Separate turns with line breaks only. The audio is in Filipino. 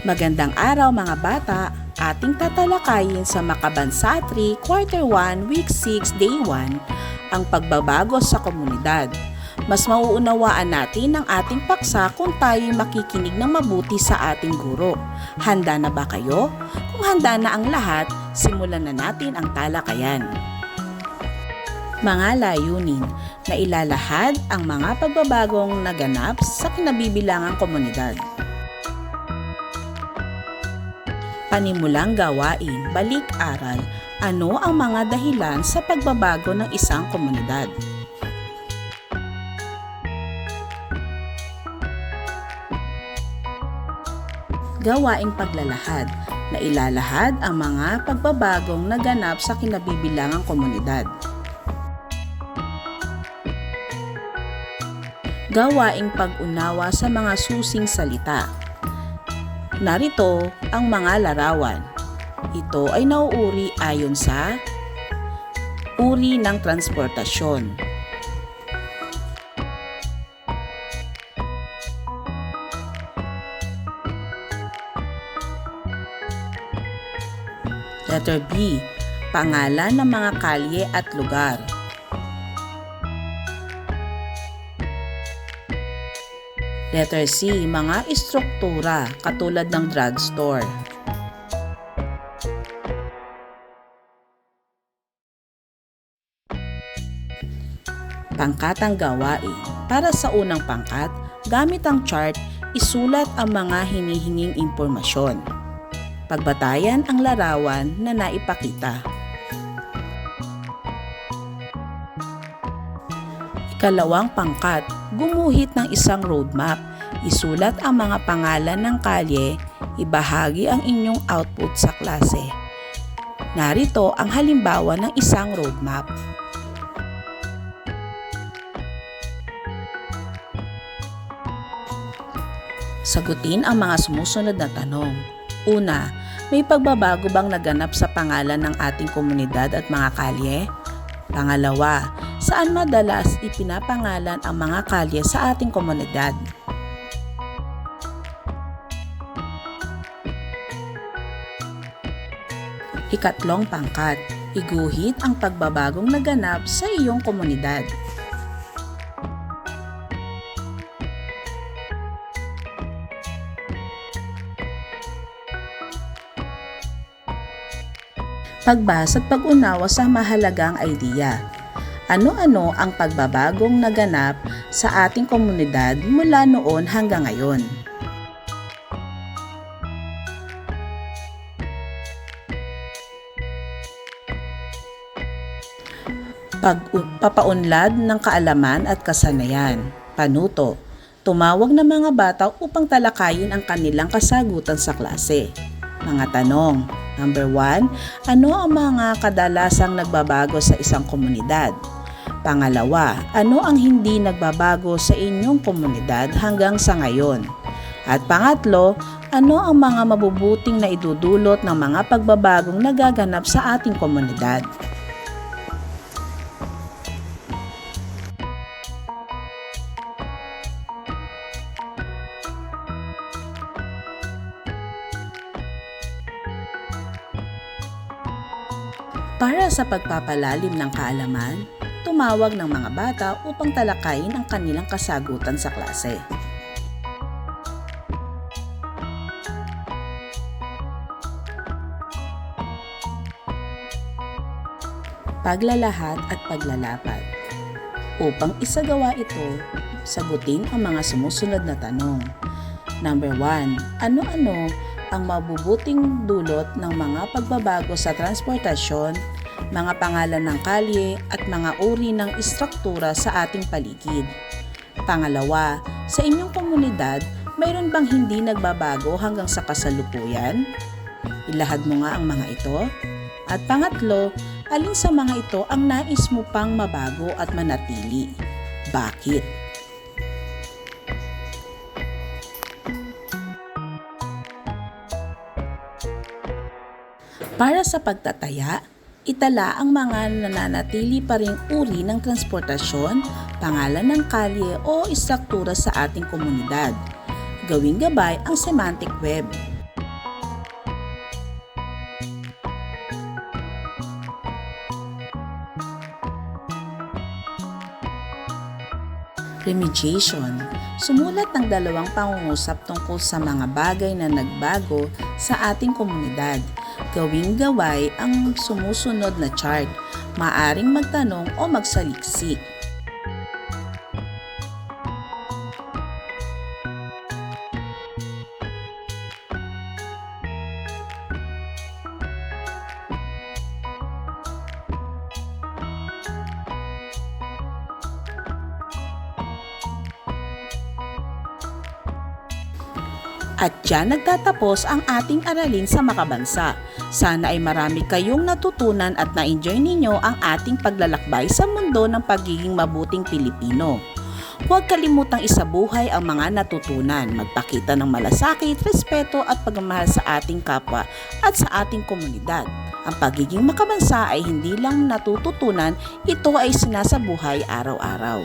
Magandang araw mga bata! Ating tatalakayin sa Makabansa 3, Quarter 1, Week 6, Day 1, ang pagbabago sa komunidad. Mas mauunawaan natin ang ating paksa kung tayo makikinig ng mabuti sa ating guro. Handa na ba kayo? Kung handa na ang lahat, simulan na natin ang talakayan. Mga layunin na ilalahad ang mga pagbabagong naganap sa kinabibilangang komunidad. Panimulang gawain, balik-aral, ano ang mga dahilan sa pagbabago ng isang komunidad. Gawaing paglalahad, na ilalahad ang mga pagbabagong naganap sa kinabibilangang komunidad. Gawaing pag-unawa sa mga susing salita, Narito ang mga larawan. Ito ay nauuri ayon sa uri ng transportasyon. Letter B. Pangalan ng mga kalye at lugar. Letter C. Mga istruktura katulad ng drugstore. Pangkatang gawain. Para sa unang pangkat, gamit ang chart, isulat ang mga hinihinging impormasyon. Pagbatayan ang larawan na naipakita. Ikalawang pangkat, gumuhit ng isang roadmap. Isulat ang mga pangalan ng kalye, ibahagi ang inyong output sa klase. Narito ang halimbawa ng isang roadmap. Sagutin ang mga sumusunod na tanong. Una, may pagbabago bang naganap sa pangalan ng ating komunidad at mga kalye? Pangalawa, saan madalas ipinapangalan ang mga kalye sa ating komunidad? Ikatlong pangkat, iguhit ang pagbabagong naganap sa iyong komunidad. pagbasa at pag-unawa sa mahalagang idea. Ano-ano ang pagbabagong naganap sa ating komunidad mula noon hanggang ngayon? Pagpapaunlad ng kaalaman at kasanayan. Panuto. Tumawag ng mga bata upang talakayin ang kanilang kasagutan sa klase. Mga tanong. Number 1, ano ang mga kadalasang nagbabago sa isang komunidad? Pangalawa, ano ang hindi nagbabago sa inyong komunidad hanggang sa ngayon? At pangatlo, ano ang mga mabubuting na idudulot ng mga pagbabagong nagaganap sa ating komunidad? Para sa pagpapalalim ng kaalaman, tumawag ng mga bata upang talakayin ang kanilang kasagutan sa klase. Paglalahat at paglalapat. Upang isagawa ito, sagutin ang mga sumusunod na tanong. Number 1. Ano-ano ang mabubuting dulot ng mga pagbabago sa transportasyon, mga pangalan ng kalye at mga uri ng istruktura sa ating paligid. Pangalawa, sa inyong komunidad, mayroon bang hindi nagbabago hanggang sa kasalukuyan? Ilahad mo nga ang mga ito. At pangatlo, alin sa mga ito ang nais mo pang mabago at manatili? Bakit? Para sa pagtataya, itala ang mga nananatili pa ring uri ng transportasyon, pangalan ng kalye o istruktura sa ating komunidad. Gawing gabay ang semantic web. Remediation Sumulat ng dalawang pangungusap tungkol sa mga bagay na nagbago sa ating komunidad. Gawing gaway ang sumusunod na chart. Maaring magtanong o magsaliksik. At dyan nagtatapos ang ating aralin sa makabansa. Sana ay marami kayong natutunan at na-enjoy ninyo ang ating paglalakbay sa mundo ng pagiging mabuting Pilipino. Huwag kalimutang isabuhay ang mga natutunan, magpakita ng malasakit, respeto at pagmamahal sa ating kapwa at sa ating komunidad. Ang pagiging makabansa ay hindi lang natututunan, ito ay sinasabuhay araw-araw.